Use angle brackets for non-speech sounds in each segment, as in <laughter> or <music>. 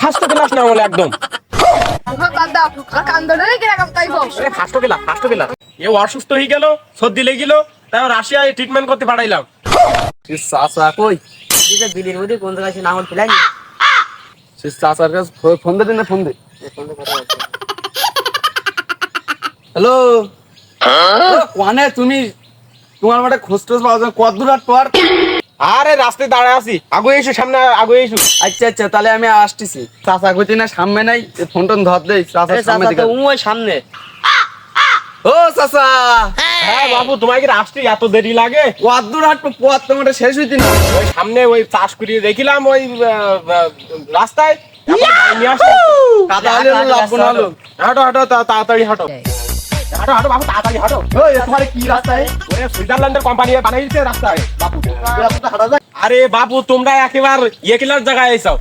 First class না বলে একদম। কান ফার্স্ট ক্লাস ফার্স্ট ক্লাস এ অসুস্থ হয়ে গেল সর্দি লেগে গেল তাই রাশিয়ায় ট্রিটমেন্ট করতে পাঠাইলাম। সে চাচা কই? দিকে মধ্যে কোন জায়গায় সে নাঙল ফেলাইনি চাচার কাছে ফোন দে দিন না ফোন দে। হ্যালো? কোয়ানে তুমি? তোমার মাঠে খোঁজ টোজ পাওয়া যায় কত দূর আর তোর আরে রাস্তায় দাঁড়ায় আছি। আগে এসো সামনে আগে এসো। আচ্ছা আচ্ছা তাহলে আমি আসতেছি। চাচা কইতি না সামনে নাই ফোন টোন ধর দেই আরে সামনে চাচা দিকে। ওই সামনে। ও চাচা! হ্যাঁ বাবু তোমাকে আসতে এত দেরি লাগে? কত দূর হাঁটবো পথ তোমার শেষ হইতি না। ওই সামনে ওই চাষ করিয়ে দেখিলাম ওই রাস্তায়। নিয়ে আসলাম। কাদা হলো, লাভ না হলো। হাঁটো হাঁটো তাড়াতাড়ি হাঁটো। হাঁটো হাঁটো বাবু তাড়াতাড়ি হাঁটো। ওই তোমার কি রাস্তায় ওরে সুইজারল্যান্ডের কোম্পানি বানাইছে রাস্তায়। বাবু এই হাঁটা যায় আরে বাবু তোমরা একেবার জায়গায় এসো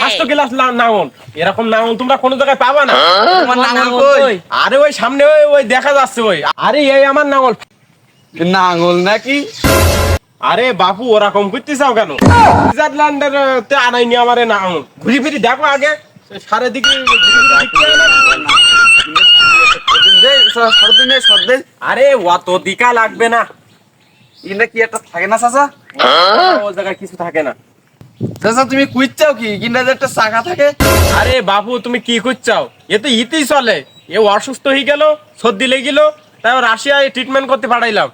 ফার্স্ট ক্লাস নাউন। এরকম নাউন তোমরা কোনো জায়গায় পাবা না। তোমার নাঙ্গল কই? আরে ওই সামনে ওই ওই দেখা যাচ্ছে ওই। আরে এই আমার নাঙল নাঙ্গল নাকি? আরে বাপু ওরকম করতে চাও কেন? সুইজারল্যান্ডের তে আনাইনি আমার এ নাঙল ঘুরি ফিরি দেখো আগে। সারে দিকে সরদিন সরদিন আরে অত দিকা লাগবে না। কি একটা থাকে না চাচা? ও জায়গায় কিছু থাকে না। চাচা তুমি কি? কিনা একটা শাখা থাকে। আরে বাপু তুমি কি এ তো ইতেই চলে। এ অসুস্থ হয়ে গেল সর্দি লেগে গেল তাই রাশিয়ায় ট্রিটমেন্ট করতে পাঠাইলাম।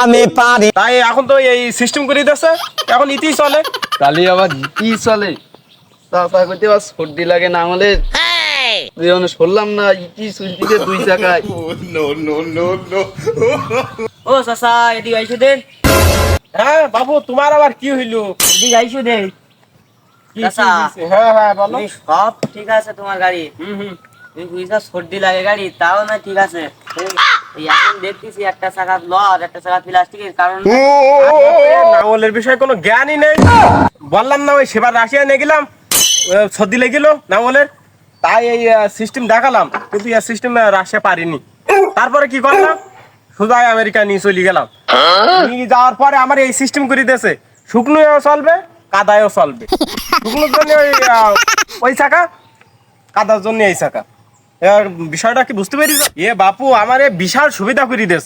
আমি পারি। তাই এখন তো এই সিস্টেম করে দিয়েছে এখন ইতেই চলে। তাহলে আবার কি চলে। কইতে আবার সর্দি লাগে না আমাদের। অনেক শুনলাম না ইটি দুই চাকায়। <laughs> ও চাচা এদিকে আইসো দে। হ্যাঁ বাবু তোমার আবার কি হইল? এদিকে আইসো দে। চাচা। হ্যাঁ হ্যাঁ বলো। সব ঠিক আছে তোমার গাড়ি। হুম হুম। তুমি বুঝছা সর্দি লাগে গাড়ি তাও না ঠিক আছে। এখন দেখতেছি একটা চাকা লর একটা চাকা প্লাস্টিকের কারণ নাঙলের বিষয়ে কোনো জ্ঞানই নেই। বললাম না ওই সেবার রাশিয়া নিয়ে গেলাম। সর্দি লেগেছিল নাঙলের। তাই এই সিস্টেম দেখালাম, কিন্তু এই সিস্টেম রাশিয়া পারিনি। তারপরে কি করলাম? সোজা আমেরিকা নিয়ে চলে গেলাম। নিয়ে যাওয়ার পরে আমার এই সিস্টেম করে দিয়েছে শুকনোও চলবে, কাদায়ও চলবে। শুকনোর জন্য ওই ওই চাকা, কাদার জন্য এই চাকা। এবার বিষয়টা কি বুঝতে পেরেছ? এ বাপু, আমার এ বিশাল সুবিধা করে দিস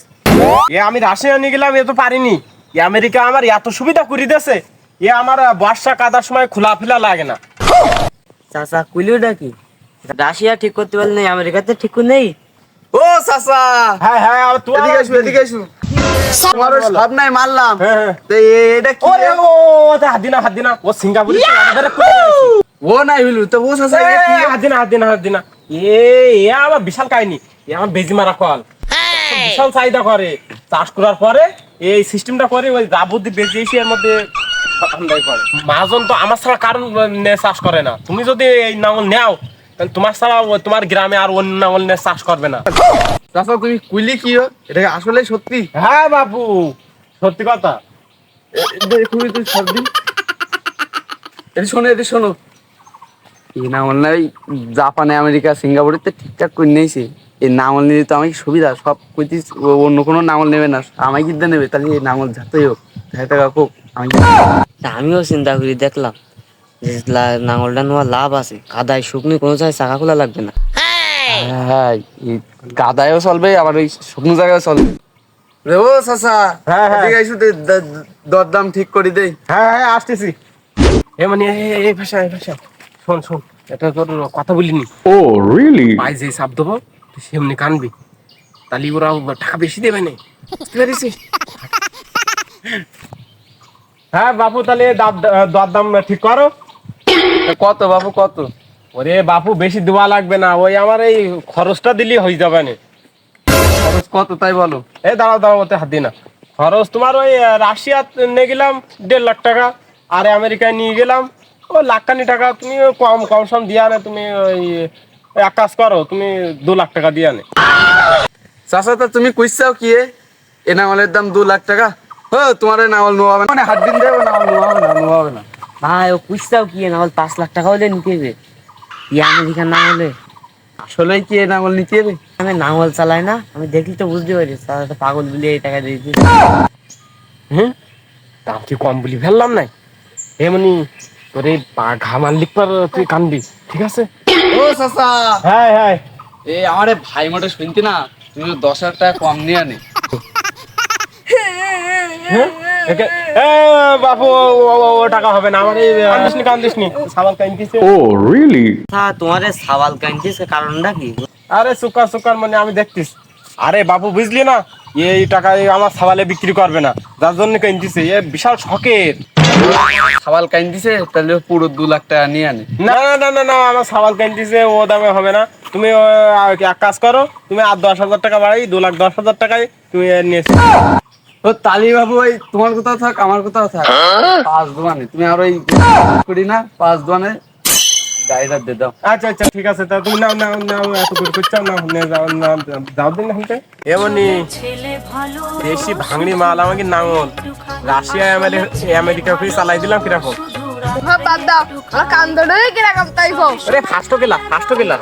এ আমি রাশিয়া নিয়ে গেলাম, এ তো পারিনি। এ আমেরিকা আমার এত সুবিধা করে দিয়েছে, এ আমার বর্ষা কাদার সময় খোলা ফেলা লাগে না। চাচা কুলিওটা কি? রাশিয়া ঠিক করতে পারলে নেই আমেরিকাতে ঠিক করে নেই। ও চাচা হ্যাঁ হ্যাঁ আর তুই এদিকে আসু এদিকে আসু তোমার সব নাই মারলাম। হ্যাঁ, হ্যাঁ। তো এ- এটা কি ওরে ও হাত দিনা হাত দিনা। ও সিঙ্গাপুরে। ও নাই হইলু তো ও এটা কি হাত দিনা হাত দিনা হাত দিনা। এ এ আমার বিশাল কাহিনী। এ আমার বেজি মারা কল বিশাল চাহিদা করে। চাষ করার পরে এই সিস্টেমটা করে ওই যাবতীয় বেজি এসে এর মধ্যে মাজন তো আমার ছাড়া কারণ নে চাষ করে না। তুমি যদি এই নাঙল নেও তাহলে তোমার ছাড়া তোমার গ্রামে আর অন্য নাঙল নিয়ে চাষ করবে না। চাচা তুমি কুইলি কি? এটা আসলে সত্যি? হ্যাঁ বাবু সত্যি কথা। দেখুন তুই সর্দি এটি শোনো এটি শোনো। এই নাই জাপানে আমেরিকা সিঙ্গাপুরে তো ঠিকঠাক করে নিয়েছে এই নাঙল নিলে তো আমাকে সুবিধা সব কইতে অন্য কোনো নাঙল নেবে না। আমাকে কিনতে নেবে তাহলে এই নাঙল যাতেই হোক। হোক আমি আমিও চিন্তা করি দেখলাম। নাঙলটা নেওয়া লাভ আছে। কাদায় শুকনো কোনো জায়গায় চাকা খোলা লাগবে না। হ্যাঁ এই চলবে আবার ওই শুকনো জায়গায় চলবে। রে ও চাচা হ্যাঁ, হ্যাঁ। দে- দরদাম ঠিক করে দেই। হ্যাঁ হ্যাঁ আসতেছি। এ মানে এই ভাষা এই ভাষা শোন শোন এটা তোর কথা বলিনি। ও রিয়েলি যে চাপ দেবো সেমনি কানবি। তাহলে ওরা টাকা বেশি দেবে না। বুঝতে পেরেছিস? হ্যাঁ বাপু তাহলে দাম- দর দাম ঠিক করো। কত বাবু কত? ওরে বাপু বেশি দেওয়া লাগবে না। ওই আমার এই খরচটা দিলেই হয়ে যাবে না। খরচ কত তাই বলো? এই দাঁড়াও দাঁড়াও ওতে হাত না। খরচ তোমার ওই রাশিয়া নিয়ে গেলাম দেড় লাখ টাকা। আর আমেরিকায় নিয়ে গেলাম ও লাখখানি টাকা। তুমি কম কম সম দিয়ে আনে তুমি ওই এক কাজ করো তুমি দু লাখ টাকা দিয়ে আনে চাচা তা তুমি কইছাও কি এ? নাঙলের দাম দু লাখ টাকা? ও তোমার নাঙল নোয়া হবে না। মানে হাত দিন দেবো নাঙল নোয়া হবে না নোয়া হবে না। ভাই ও পুষতাও কি নাঙল পাঁচ লাখ টাকা হলে নিতে হবে? ই আমেরিকার না হলে আসলে কি এ নাঙল নিতে হবে? আমি নাঙল চালাই না আমি দেখলি তো বুঝতে পারি তো পাগল বলে এই টাকা দিয়ে দিয়েছে। হুম দাম কি কম বলি ফেললাম নাই? এমনি তোর তোরে বাঘা মালিক পর তুই কানবি ঠিক আছে? ও চাচা। হ্যাঁ হ্যাঁ। এই আমার এই ভাই মোটে শুনতি না তুমি দশ হাজার টাকা কম নিয়ে আনে। এ বাপু ও- ও- ও- ও টাকা হবে না আমার এই কান্দিস নি সাবাল কান্দিস really? তা তোমার সাবাল কাঁদছিস কারণটা কি? আরে সুকার সুকার মানে আমি দেখতিস। আরে বাবু বুঝলি না? এই টাকায় আমার সাবালে বিক্রি করবে না। যার জন্য কিনতেছে এ বিশাল শখের। সাবাল কাইন দিছে তাহলে পুরো দু লাখ টাকা নিয়ে আনে। না না না না না আমার সাবাল কিনতেছে ও দামে হবে না। তুমি এক কাজ করো তুমি আর দশ হাজার টাকা বাড়াই দু লাখ দশ হাজার টাকায় তুমি এ নিয়ে ও তালি বাবু ওই তোমার কোথাও থাক আমার কোথাও থাক। পাঁচ দোকানে। তুমি আর ওই করি না পাঁচ দোকানে গাড়িটা দিয়ে দাও। আচ্ছা আচ্ছা ঠিক আছে তা তুমি নাও নাও নাও এত করে করছ না নিয়ে যাও না যাও দিন হাতে এমনি দেশি ভাঙড়ি মাল আমাকে নাঙল। রাশিয়া আমেরি- আমেরিকা ফিরে চালাই দিলাম কীরকম? বাদ দাও আমার কান ধরে কীরকম তাইবো আরে ফার্স্ট গেলা ফার্স্ট গেলা